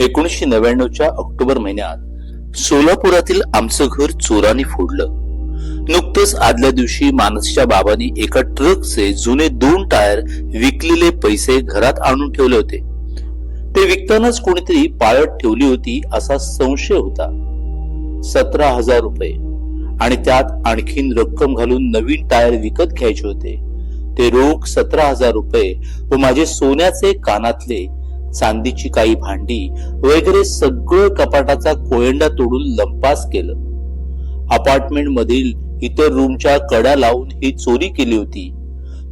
एकोणीसशे नव्याण्णवच्या ऑक्टोबर महिन्यात सोलापुरातील आमचं घर चोराने फोडलं. नुकतंच आदल्या दिवशी मानसच्या बाबांनी एका ट्रकचे जुने दोन टायर विकलेले पैसे घरात आणून ठेवले होते. ते विकतानाच कोणीतरी पाळत ठेवली होती असा संशय होता. सतरा हजार रुपये आणि त्यात आणखीन रक्कम घालून नवीन टायर विकत घ्यायचे होते. ते रोख सतरा हजार रुपये व माझे सोन्याचे कानातले चांदीची काही भांडी वगैरे सगळं कपाटाचा कोयंडा तोडून लंपास केलं. अपार्टमेंट मधील इतर रूमच्या कड्या लावून ही चोरी केली होती.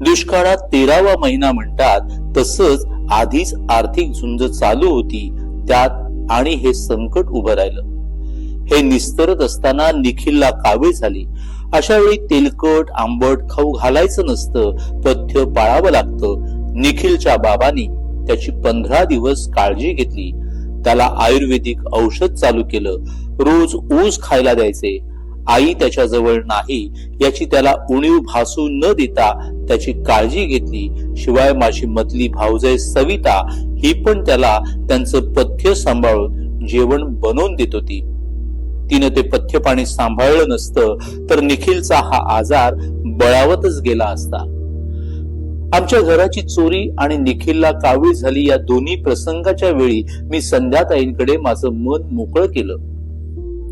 दुष्काळात तेरावा महिना म्हणतात तसंच आधीच आर्थिक झुंज चालू होती त्यात आणि हे संकट उभं राहिलं. हे निस्तरत असताना निखिलला कावे झाली. अशा वेळी तेलकट आंबट खाऊ घालायचं नसतं पथ्य पाळावं लागतं निखिलच्या बाबांनी त्याची पंधरा दिवस काळजी घेतली. त्याला आयुर्वेदिक औषध चालू केलं. रोज ऊस खायला द्यायचे. आई त्याच्याजवळ नाही याची त्याला उणीव भासू न देता त्याची काळजी घेतली. शिवाय माझी मतली भावजय सविता ही पण त्याला त्यांचं पथ्य सांभाळून जेवण बनवून देत होती. तिनं ते पथ्य पाणी सांभाळलं नसतं तर निखिलचा हा आजार बळावतच गेला असता. आमच्या घराची चोरी आणि निखिलला कावीळ झाली या दोन्ही प्रसंगाच्या वेळी मी संध्याताईंकडे माझं मन मोकळं केलं.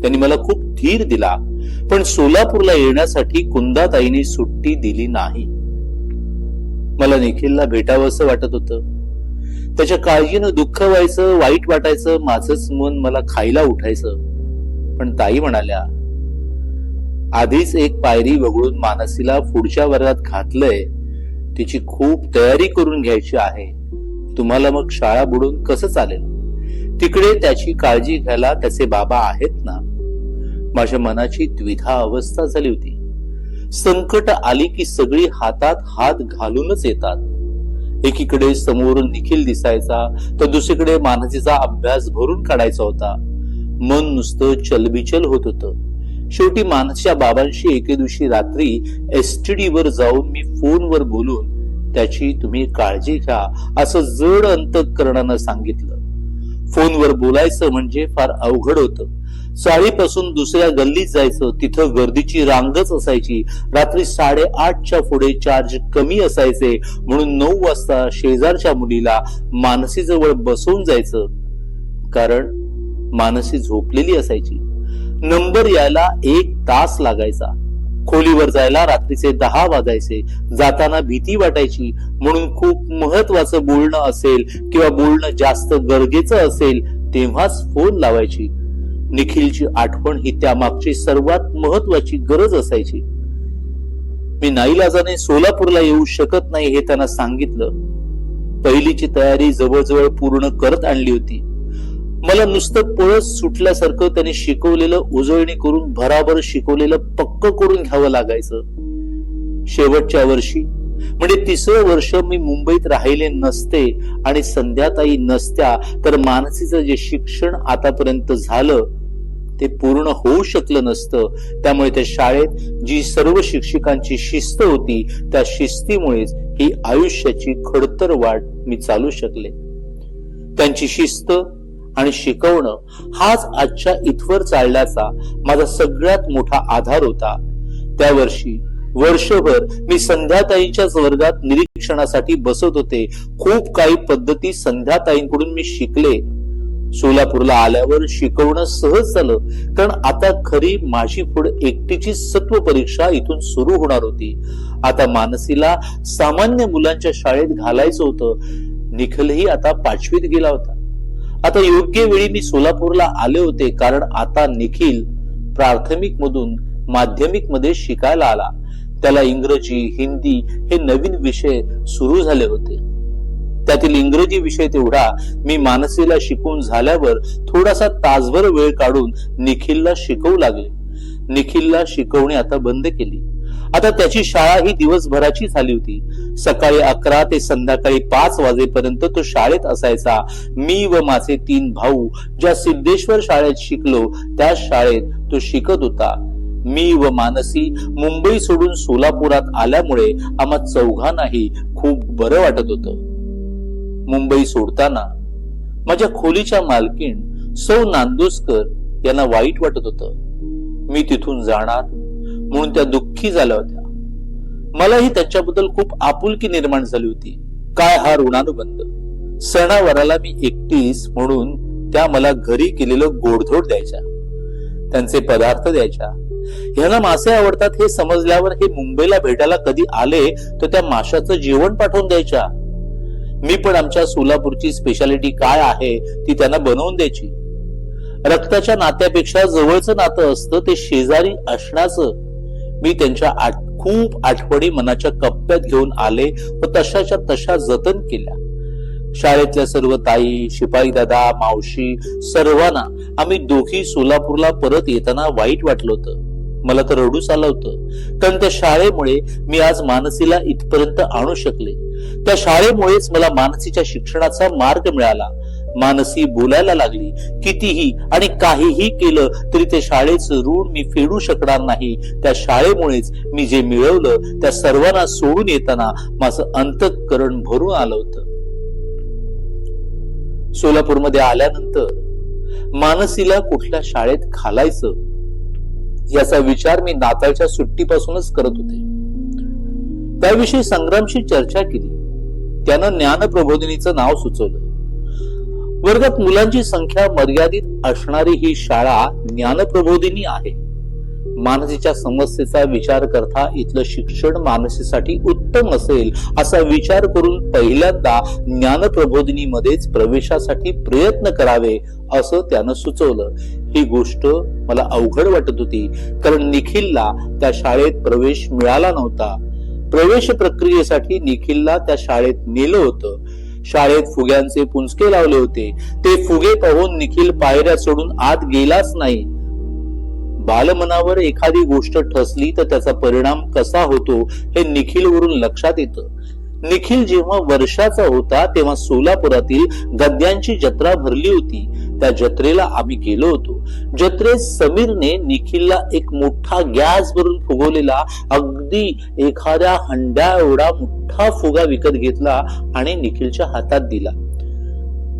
त्यांनी मला खूप धीर दिला पण सोलापूरला येण्यासाठी कुंदाताईने सुट्टी दिली नाही. मला निखिलला भेटावं असं वाटत होतं. त्याच्या काळजीनं दुःख व्हायचं वाईट वाटायचं माझंच मन मला खायला उठायचं. पण ताई म्हणाल्या आधीच एक पायरी वगळून मानसीला पुढच्या वर्गात घातलंय तिची खूप तयारी करून घ्यायची आहे. तुम्हाला मग शाळा बुडून कसं चालेल? तिकडे त्याची काळजी घ्यायला त्याचे बाबा आहेत ना? माझ्या मनाची द्विधा अवस्था झाली होती. संकट आली की सगळी हातात हात घालूनच येतात. एकीकडे समोरून निखिल दिसायचा तर दुसरीकडे मानसीचा अभ्यास भरून काढायचा होता. मन नुसतं चलबिचल होत होतं. शेवटी मानसच्या बाबांशी एके दिवशी रात्री एसटीडी वर जाऊन मी फोनवर बोलून त्याची तुम्ही काळजी घ्या असं जड अंतकरणानं सांगितलं. फोनवर बोलायचं म्हणजे फार अवघड होतं. चाळीपासून दुसऱ्या गल्लीत जायचं तिथं गर्दीची रांगच असायची. रात्री साडेआठच्या पुढे चार्ज कमी असायचे म्हणून नऊ वाजता शेजारच्या मुलीला मानसीजवळ बसवून जायचं. कारण मानसी झोपलेली असायची. नंबर यायला एक तास लागायचा. खोलीवर जायला रात्रीचे दहा वाजायचे. जाताना भीती वाटायची. म्हणून खूप महत्वाचं बोलणं असेल किंवा बोलणं जास्त गरजेचं असेल तेव्हाच फोन लावायची. निखिलची आठवण ही त्यामागची सर्वात महत्वाची गरज असायची. मी नाईलाजाने सोलापूरला येऊ शकत नाही हे त्यांना सांगितलं. पहिलीची तयारी जवळजवळ पूर्ण करत आणली होती. मला नुसतं पळस सुटल्यासारखं त्यांनी शिकवलेलं उजळणी करून भराभर शिकवलेलं पक्क करून घ्यावं लागायचं. शेवटच्या वर्षी म्हणजे तिसरं वर्ष मी मुंबईत राहिले नसते आणि संध्याताई नसत्या तर मानसीचं जे शिक्षण आतापर्यंत झालं ते पूर्ण होऊ शकलं नसतं. त्यामुळे त्या शाळेत जी सर्व शिक्षकांची शिस्त होती त्या शिस्तीमुळेच ही आयुष्याची खडतर वाट मी चालू शकले. त्यांची शिस्त आणि शिकवणं हाच आजच्या इथवर चालण्याचा माझा सगळ्यात मोठा आधार होता. त्या वर्षी वर्षभर मी संध्याताईंच्याच वर्गात निरीक्षणासाठी बसत होते. खूप काही पद्धती संध्याताईंकडून मी शिकले. सोलापूरला आल्यावर शिकवणं सहज झालं कारण आता खरी माझी पुढे एकटीची सत्व परीक्षा इथून सुरू होणार होती. आता मानसीला सामान्य मुलांच्या शाळेत घालायचं होतं. निखलही आता पाचवीत गेला होता. आता योग्य वेळी मी सोलापूरला आले होते कारण आता निखिल प्राथमिक मधून माध्यमिकमध्ये शिकायला आला. त्याला इंग्रजी हिंदी हे नवीन विषय सुरू झाले होते. त्यातील इंग्रजी विषय तेवढा मी मानसीला शिकून झाल्यावर थोडासा तासभर वेळ काढून निखिलला शिकवू लागले. निखिलला शिकवणे आता बंद केली. आता त्याची शाळा ही दिवसभराची झाली होती. सकाळी अकरा ते संध्याकाळी पाच वाजेपर्यंत तो शाळेत असायचा. मी व माझे तीन भाऊ ज्या सिद्धेश्वर शाळेत शिकलो त्या शाळेत तो शिकत होता. मी व मानसी मुंबई सोडून सोलापुरात आल्यामुळे आम्हा चौघांनाही खूप बरं वाटत होतं. मुंबई सोडताना माझ्या खोलीच्या मालकीण सौ नांदोसकर यांना वाईट वाटत होतं. मी तिथून जाणार म्हणून त्या दुःखी झाल्या होत्या. मलाही त्यांच्याबद्दल खूप आपुलकी निर्माण झाली होती. काय हा ऋणानुबंध? सणावाराला मी एकटीस म्हणून त्या मला घरी केलेलं गोडधोड द्यायच्या. त्यांचे पदार्थ द्यायच्या. ह्यांना मासे आवडतात हे समजल्यावर हे मुंबईला भेटायला कधी आले तर त्या माशाचं जेवण पाठवून द्यायच्या. मी पण आमच्या सोलापूरची स्पेशालिटी काय आहे ती त्यांना बनवून द्यायची. रक्ताच्या नात्यापेक्षा जवळचं नातं असतं ते शेजारी असण्याचं मी त्यांच्या आठ खूप आठवणी मनाच्या कप्प्यात घेऊन आले व तशाच्या तशा जतन केल्या. शाळेतल्या सर्व ताई शिपाई दादा मावशी सर्वांना आम्ही दोघी सोलापूरला परत येताना वाईट वाटलं होतं. मला तर रडूच आलं होतं. कारण त्या शाळेमुळे मी आज मानसीला इथपर्यंत आणू शकले. त्या शाळेमुळेच मला मानसीच्या शिक्षणाचा मार्ग मिळाला. मानसी बोलायला लागली. कितीही आणि काहीही केलं तरी ते शाळेचं ऋण मी फेडू शकणार नाही. त्या शाळेमुळेच मी जे मिळवलं त्या सर्वांना सोडून येताना माझं अंतःकरण भरून आलं होतं. सोलापूरमध्ये आल्यानंतर मानसीला कुठल्या शाळेत घालायचं याचा विचार मी नाताळच्या सुट्टीपासूनच करत होते. त्याविषयी संग्रामशी चर्चा केली. त्यानं ज्ञानप्रबोधिनीचं नाव सुचवलं. वर्गात मुलांची संख्या मर्यादित असणारी ही शाळा ज्ञानप्रबोधिनी आहे. मानसीच्या समस्येचा विचार करता इथलं शिक्षण मानसीसाठी उत्तम असेल असा विचार करून पहिल्यांदा ज्ञानप्रबोधिनीमध्येच प्रवेशासाठी प्रयत्न करावे असं त्यानं सुचवलं. ही गोष्ट मला अवघड वाटत होती कारण निखिलला त्या शाळेत प्रवेश मिळाला नव्हता. प्रवेश प्रक्रियेसाठी निखिलला त्या शाळेत नेलं होतं. शाळेत फुग्यांचे पुंजके लावले होते. ते फुगे पाहून निखिल पायऱ्या सोडून आत गेलाच नाही. बालमनावर एखादी गोष्ट ठसली तर त्याचा परिणाम कसा होतो हे निखिल वरून लक्षात येतं. निखिल जेव्हा वर्षाचा होता तेव्हा सोलापुरातील गद्यांची जत्रा भरली होती. त्या जत्रेला आम्ही गेलो होतो. जत्रेत समीरने निखिलला एक मोठा गॅस भरून फुगवलेला अगदी एखाद्या हंड्या एवढा मोठा फुगा विकत घेतला आणि निखिलच्या हातात दिला.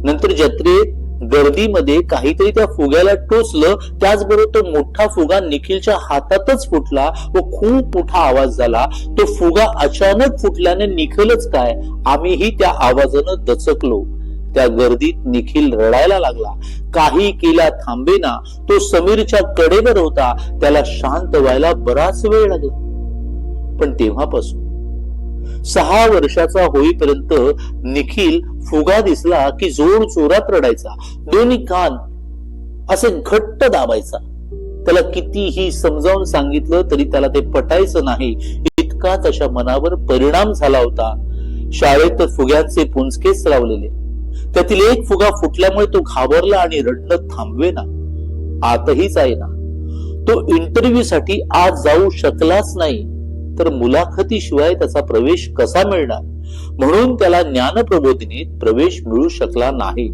नंतर जत्रेत गर्दीमध्ये काहीतरी त्या फुग्याला टोचलं त्याचबरोबर तो मोठा फुगा निखिलच्या हातातच फुटला व खूप मोठा आवाज झाला. तो फुगा अचानक फुटल्याने निखिलच काय? आम्हीही त्या आवाजानं दचकलो. त्या गर्दीत निखिल रडायला लागला. काही केला थांबेना तो समीरच्या कडेवर होता. त्याला शांत व्हायला बराच वेळ लागला. पण तेव्हापासून सहा वर्षाचा होईपर्यंत निखिल फुगा दिसला की जोर जोरात रडायचा. दोन्ही कान असे घट्ट दाबायचा. त्याला कितीही समजावून सांगितलं तरी त्याला ते पटायचं नाही. इतका त्याच्या मनावर परिणाम झाला होता. शाळेत तर फुग्यांचे पुंजकेच लावलेले. त्यातील एक फुगा फुटल्यामुळे तो घाबरला आणि रडणं थांबवेना. आतहीच आहे तो इंटरव्ह्यू साठी आज जाऊ शकलाच नाही तर मुलाखतीशिवाय त्याचा प्रवेश कसा मिळणार? म्हणून त्याला ज्ञानप्रबोधिनीत प्रवेश मिळू शकला नाही.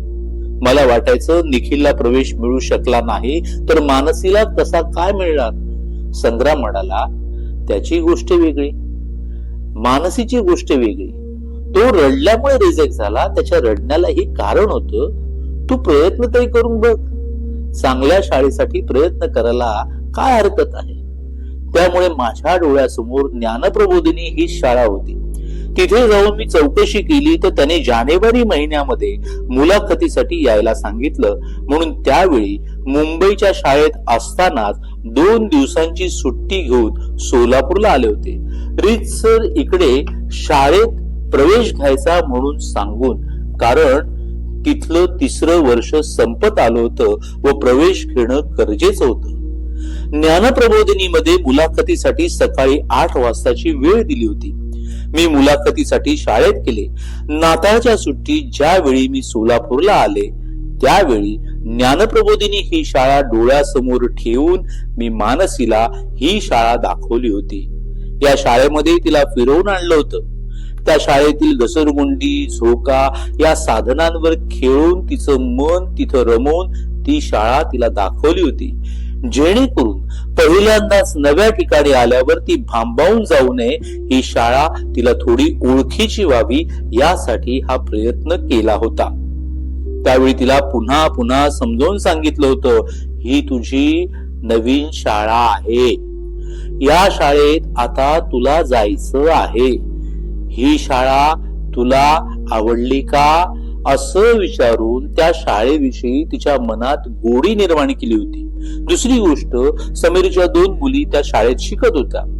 मला वाटायचं निखिलला प्रवेश मिळू शकला नाही तर मानसीला कसा काय मिळणार? संग्राम म्हणाला त्याची गोष्ट वेगळी. मानसीची गोष्ट वेगळी. तो रडल्यामुळे रिजेक्ट झाला. त्याच्या रडण्यालाही कारण होतं. तू प्रयत्न तरी करून बघ. चांगल्या शाळेसाठी प्रयत्न करायला काय हरकत आहे? त्यामुळे माझ्या डोळ्यासमोर ज्ञानप्रबोधिनी ही शाळा होती. तिथे जाऊन मी चौकशी केली तर त्याने जानेवारी महिन्यामध्ये मुलाखतीसाठी यायला सांगितलं. म्हणून त्यावेळी मुंबईच्या शाळेत असतानाच दोन दिवसांची सुट्टी घेऊन सोलापूरला आले होते. रीत सर इकडे शाळेत प्रवेश घ्यायचा म्हणून सांगून कारण तिथलं तिसरं वर्ष संपत आलं होतं व प्रवेश घेणं गरजेचं होतं. ज्ञानप्रबोधिनीमध्ये मुलाखतीसाठी सकाळी आठ वाजताची वेळ दिली होती. मी मुलाखतीसाठी शाळेत गेले. नाताळच्या सुट्टीत ज्यावेळी मी सोलापूरला आले त्यावेळी ज्ञानप्रबोधिनी ही शाळा डोळ्यासमोर ठेवून मी मानसीला ही शाळा दाखवली होती. या शाळेमध्ये तिला फिरवून आणलं होतं. त्या शाळेतील घसरगुंडी झोका या साधनांवर खेळून तिचं मन तिथं रमवून ती शाळा तिला दाखवली होती. जेणेकरून पहिल्यांदाच नव्या ठिकाणी आल्यावर ती भांबावून जाऊ नये ही शाळा तिला थोडी ओळखीची व्हावी यासाठी हा प्रयत्न केला होता. त्यावेळी तिला पुन्हा पुन्हा समजावून सांगितलं होतं ही तुझी नवीन शाळा आहे. या शाळेत आता तुला जायचं आहे. ही शाळा तुला आवडली का? असं विचारून त्या शाळेविषयी तिच्या मनात गोडी निर्माण केली होती. दुसरी गोष्ट समीरच्या दोन मुली त्या शाळेत शिकत होत्या.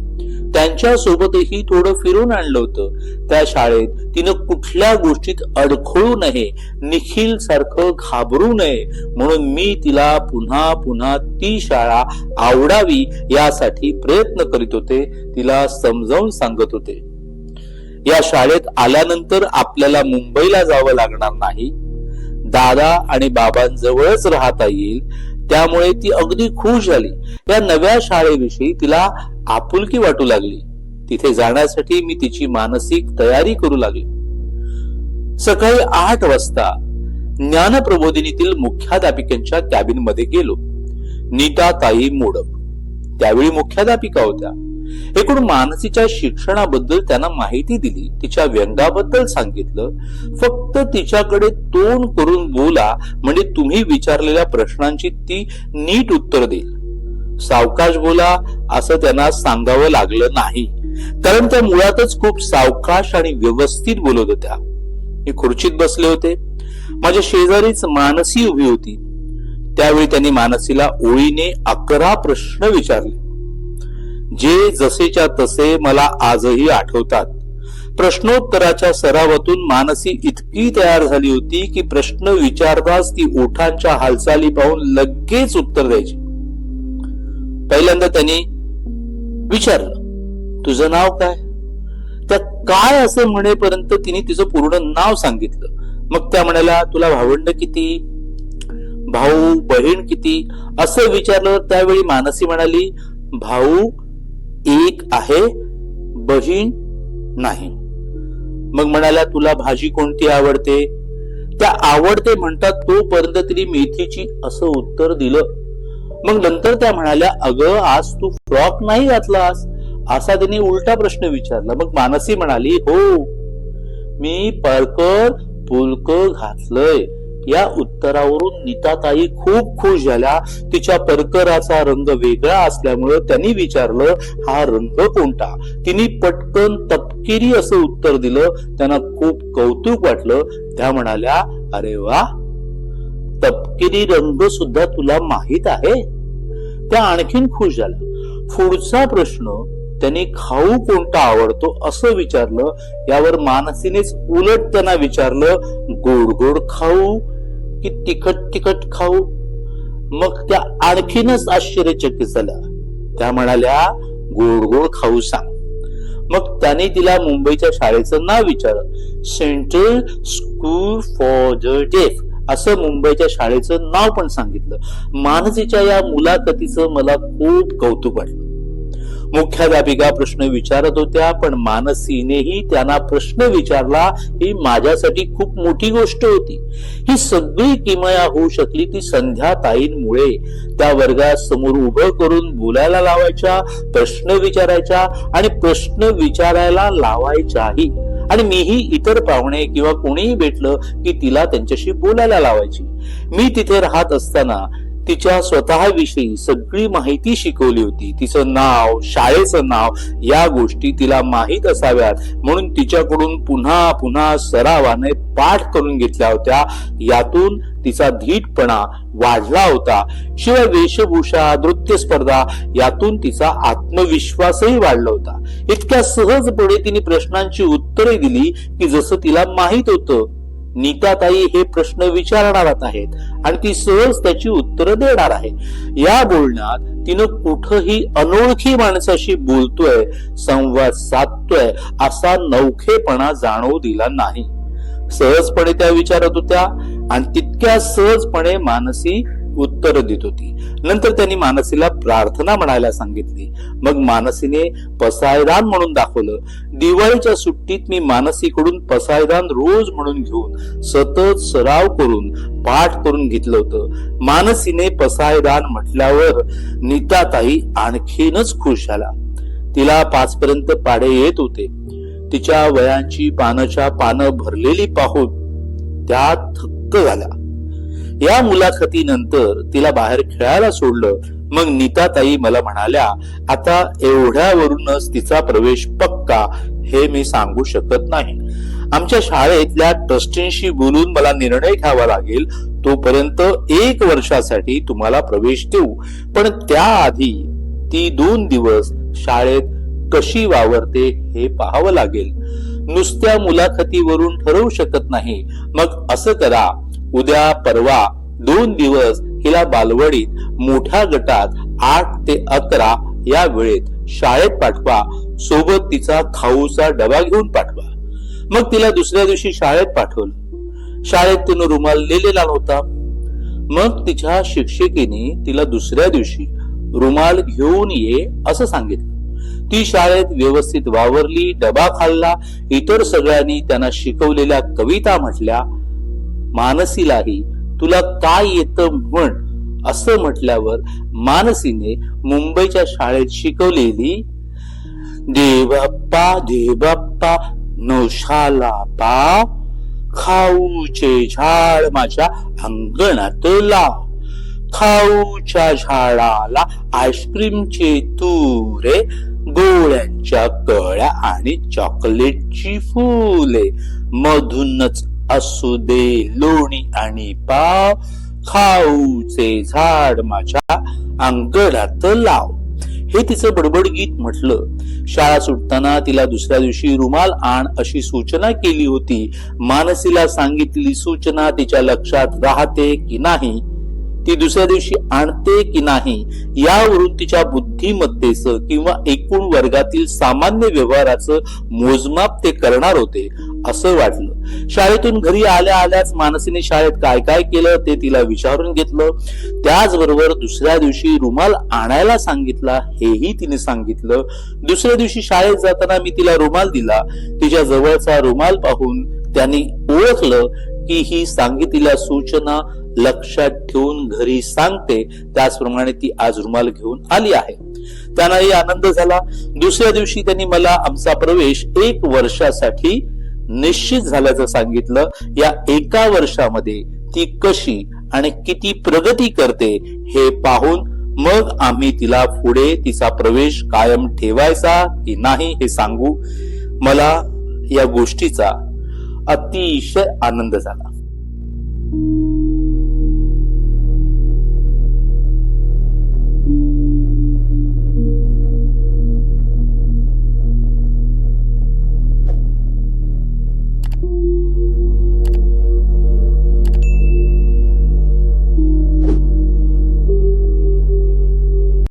त्यांच्या सोबतही थोडं फिरून आणलं होतं. त्या शाळेत तिनं कुठल्या गोष्टीत अडखळू नये निखिल सारखं घाबरू नये म्हणून मी तिला पुन्हा पुन्हा ती शाळा आवडावी यासाठी प्रयत्न करीत होते. तिला समजावून सांगत होते. या शाळेत आल्यानंतर आपल्याला मुंबईला जावं लागणार नाही. दादा आणि बाबांजवळच राहता येईल. त्यामुळे ती अगदी खुश झाली. या नव्या शाळेविषयी तिला आपुलकी वाटू लागली. तिथे जाण्यासाठी मी तिची मानसिक तयारी करू लागली. सकाळी आठ वाजता ज्ञानप्रबोधिनीतील मुख्याध्यापिकांच्या कॅबिनमध्ये गेलो. नीता ताई मोडक. त्यावेळी मुख्याध्यापिका होत्या. एकूण मानसीच्या शिक्षणाबद्दल त्यांना माहिती दिली तिच्या व्यंगाबद्दल सांगितलं. फक्त तिच्याकडे तोंड करून बोला म्हणजे तुम्ही विचारलेल्या प्रश्नांची ती नीट उत्तर देईल. सावकाश बोला असं त्यांना सांगावं लागलं नाही. कारण त्या मुळातच खूप सावकाश आणि व्यवस्थित बोलत होत्या. मी खुर्चीत बसले होते. माझ्या शेजारीच मानसी उभी होती. त्यावेळी त्यांनी मानसीला ओळीने अकरा प्रश्न विचारले. जे जसेच्या तसे मला आजही आठवतात. प्रश्नोत्तराच्या सरावातून मानसी इतकी तयार झाली होती की प्रश्न विचारताच ती ओठांच्या हालचाली पाहून लगेच उत्तर द्यायची. पहिल्यांदा त्यांनी विचारलं तुझं नाव काय? त्या काय असं म्हणेपर्यंत तिने तिचं पूर्ण नाव सांगितलं. मग त्या म्हणाल्या तुला भावंड किती? भाऊ बहीण किती? असं विचारलं. त्यावेळी मानसी म्हणाली भाऊ एक आहे बहीण नाही. मग म्हणाला तुला भाजी कोणती आवडते? त्या आवडते म्हणतात तोपर्यंत तिने मेथीची असं उत्तर दिलं. मग नंतर त्या म्हणाल्या अगं आज तू फ्रॉक नाही घातलास? असा तिने उलटा प्रश्न विचारला. मग मानसी म्हणाली हो मी परकर पुलक घातलंय. या उत्तरावरून नीताताई खूप खुश झाल्या. तिच्या परकराचा रंग वेगळा असल्यामुळे त्यांनी विचारलं हा रंग कोणता? तिने पटकन तपकिरी असं उत्तर दिलं. त्यांना खूप कौतुक वाटलं. त्या म्हणाल्या अरे वा! तपकिरी रंग सुद्धा तुला माहीत आहे? त्या आणखीन खुश झाल्या. पुढचा प्रश्न त्यांनी खाऊ कोणता आवडतो? असं विचारलं. यावर मानसीनेच उलट त्यांना विचारलं गोड गोड खाऊ? की तिखट तिखट खाऊ. मग त्या आणखीनच आश्चर्यचकित झाल्या. त्या म्हणाल्या गोड गोड खाऊ सांग. मग त्याने तिला मुंबईच्या शाळेचं नाव विचारलं. Central school for the deaf. असं मुंबईच्या शाळेचं नाव पण सांगितलं. मानसीच्या या मुलाखतीचं मला खूप कौतुक वाटलं. मुख्याध्यापिका प्रश्न विचारत होत्या पण मानसीनेही त्यांना प्रश्न विचारला ही माझ्यासाठी खूप मोठी गोष्ट होती. ही सगळी किमया होऊ शकली ती संध्या ताईंमुळे. त्या वर्गात समोर उभं करून बोलायला लावायच्या प्रश्न विचारायच्या आणि प्रश्न विचारायला लावायच्याही. आणि मीही इतर पाहुणे किंवा कोणीही भेटलं की तिला त्यांच्याशी बोलायला लावायची. मी तिथे राहत असताना तिच्या स्वतःविषयी सगळी माहिती शिकवली होती. तिचं नाव शाळेचं नाव या गोष्टी तिला माहीत असाव्यात. म्हणून तिच्याकडून पुन्हा पुन्हा सरावाने पाठ करून घेतल्या होत्या. यातून तिचा धीटपणा वाढला होता. शिवाय वेशभूषा नृत्य स्पर्धा यातून तिचा आत्मविश्वासही वाढला होता. इतक्या सहजपणे तिने प्रश्नांची उत्तरे दिली की जसं तिला माहीत होतं नीताताई हे प्रश्न विचारणार आहेत. आणि ती सहज त्याची उत्तरं देणार आहे. या बोलण्यात तिनं कुठंही अनोळखी माणसाशी बोलतोय संवाद साधतोय असा नौखेपणा जाणवू दिला नाही. सहजपणे त्या विचारत होत्या आणि तितक्या सहजपणे मानसी उत्तर देत होती. नंतर त्यांनी मानसीला प्रार्थना म्हणायला सांगितली. मग मानसीने पसायदान म्हणून दाखवलं. दिवाळीच्या सुट्टीत मी मानसीकडून पसायदान रोज म्हणून घेऊन सतत सराव करून पाठ करून घेतलं होतं. मानसीने पसायदान म्हटल्यावर नीताताई आणखीनच खुश झाला. तिला पाच पर्यंत पाढे येत होते. तिच्या वयांची पानाच्या पानं भरलेली पाहून त्या थक्क झाल्या. या मुलाखतीनंतर तिला बाहेर खेळायला सोडलं. मग नीताताई मला म्हणाल्या आता एवढ्यावरूनच तिचा प्रवेश पक्का हे मी सांगू शकत नाही. आमच्या शाळेतल्या ट्रस्टींशी बोलून मला निर्णय घ्यावा लागेल. तोपर्यंत एक वर्षासाठी तुम्हाला प्रवेश देऊ. पण त्याआधी ती दोन दिवस शाळेत कशी वावरते हे पाहावं लागेल. नुसत्या मुलाखतीवरून ठरवू शकत नाही. मग असं करा उद्या परवा दोन दिवस हिला बालवडीत मोठ्या गटात आठ ते अकरा या वेळेत शाळेत पाठवा. सोबत तिचा खाऊचा डबा घेऊन पाठवा. मग तिला दुसऱ्या दिवशी शाळेत पाठवलं. शाळेत तिनं रुमाल लिहिलेला नव्हता. मग तिच्या शिक्षिकेने तिला दुसऱ्या दिवशी रुमाल घेऊन ये असं सांगितलं. ती शाळेत व्यवस्थित वावरली डबा खाल्ला इतर सगळ्यांनी त्यांना शिकवलेल्या कविता म्हटल्या मानसीलाही तुला काय येतं म्हण असं म्हटल्यावर मानसीने मुंबईच्या शाळेत शिकवलेली देवप्पा देवप्पा नवशाला पा खाऊचे झाड माझ्या अंगणात लाव खाऊच्या झाडाला आईस्क्रीमचे तुरे गोळ्यांच्या कळ्या आणि चॉकलेटची फुले मधूनच असू दे लोणी आणि पाव खाऊचे झाड माझ्या अंगणात लाव. हे तिचं बडबड गीत म्हटलं. शाळा सुटताना तिला दुसऱ्या दिवशी रुमाल आण अशी सूचना केली होती. मानसीला सांगितलेली सूचना तिच्या लक्षात राहते की नाही? ती दुसऱ्या दिवशी आणते की नाही यावरून तिच्या बुद्धिमत्तेचं किंवा एकूण वर्गातील सामान्य व्यवहाराचं मोजमाप ते करणार होते असं वाटलं. शाळेतून घरी आल्या आल्याच मानसीने शाळेत काय काय केलं ते तिला विचारून घेतलं. त्याचबरोबर दुसऱ्या दिवशी रुमाल आणायला सांगितला हेही तिने सांगितलं. दुसऱ्या दिवशी शाळेत जाताना मी तिला रुमाल दिला. तिच्या जवळचा रुमाल पाहून त्यांनी ओळखलं की ही सांगितलेल्या सूचना लक्षात ठेवून घरी सांगते. त्याचप्रमाणे ती आज रुमाल घेऊन आली आहे. त्यांनाही आनंद झाला. दुसऱ्या दिवशी त्यांनी मला आमचा प्रवेश एक वर्षासाठी निश्चित झाल्याचं सांगितलं. या एका वर्षामध्ये ती कशी आणि किती प्रगती करते हे पाहून मग आम्ही तिला पुढे तिचा प्रवेश कायम ठेवायचा की नाही हे सांगू. मला या गोष्टीचा अतिशय आनंद झाला.